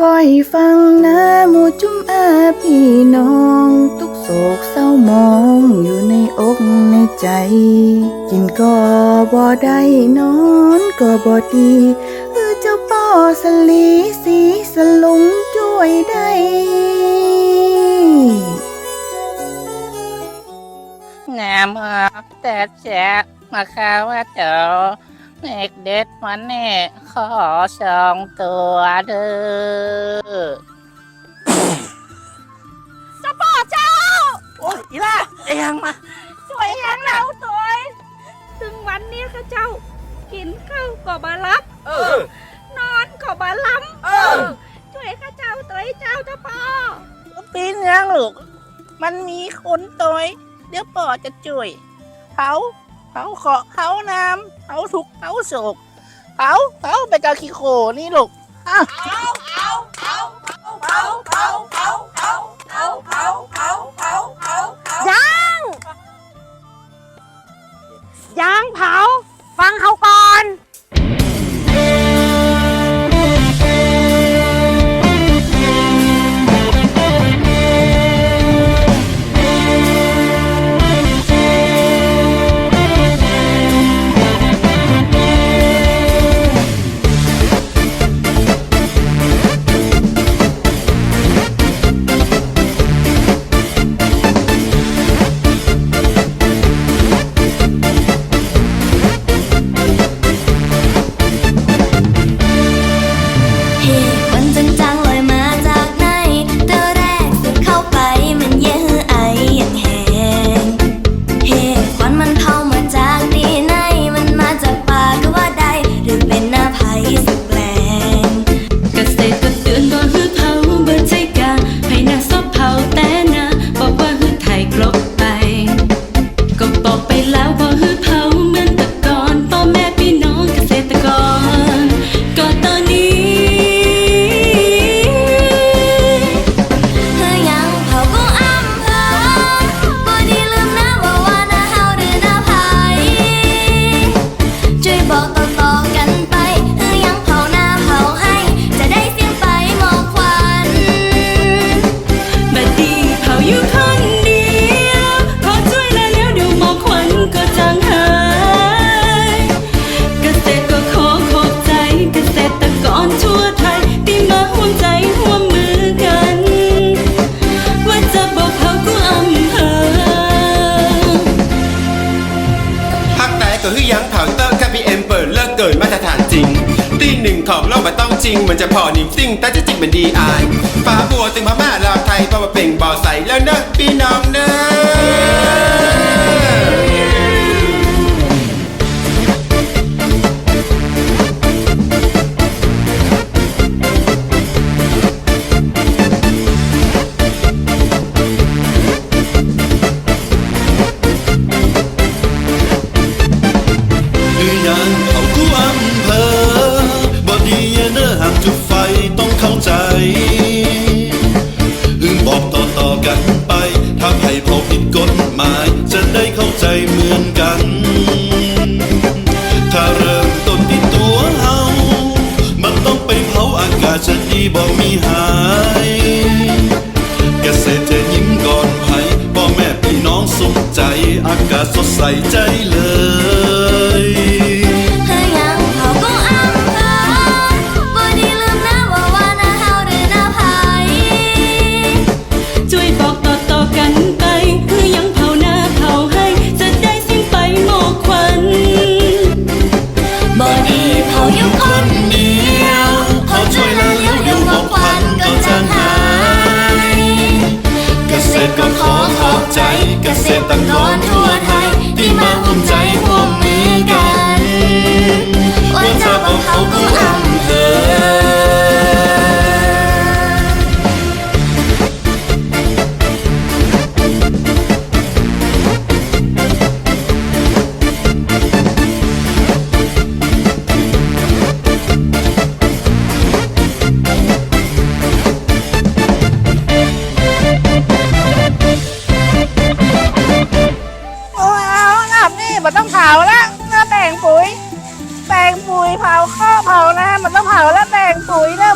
ก้อยฟังนะหมู่จุ้มอาพี่น้อง ทุกโศกเศร้ามองอยู่ในอกในใจ กินก็บ่ได้นอนก็บ่ดีเออเจ้าป่อสลีสีสลุงช่วยได้งามแต่แจ๊ะมาคาว่าเจ้า เด็กเด็ดวันนี้ขอสองตัวเด้อสปอร์ตเจ้า โอ้ยอีล่ะไอ้ยังมา สวยแหงเราสวยถึงวันนี้ข้าเจ้า กินข้าวก็บารับ เออ นอนก็บาล้ำเออ ช่วยข้าเจ้าตัวไอ้เจ้าเจ้าปอปีนยังลูก มันมีคนตัวเดี๋ยวป่อจะจุยเผา เผาขอเผาน้ำเผาทุกข์เผาโศกเผาเผาไปกาคิโคนี่ลูกอ้าว ของโลกมันต้องจริง มันจะพอนิ่มติ้งแต่จะจริงมันดีอายฟ้าบัวตึงพม่าลาวไทยพอมาเป่งบ่อใสแล้วเนอะพี่น้องเนอะ เข้าใจอึงบอกต่อต่อกันไปถ้าใครเผาผิดกฎหมาย จะได้เข้าใจเหมือนกัน ถ้าเริ่มต้นที่ตัวเฮามันต้องไปเผาอากาศจะดีบอกมีหายเกษตรจะยิ้มก่อนภัยพ่อแม่พี่น้องสุขใจ อากาศสดใสใจเลย ใจเกษตรกรทั่วไทย บนี่มันต้องเผาละหน้าแบ่งปุ๋ยแบ่งปุ๋ยเผาข้าวเผานะมันต้องเผาแล้วแบ่งปุ๋ยนะ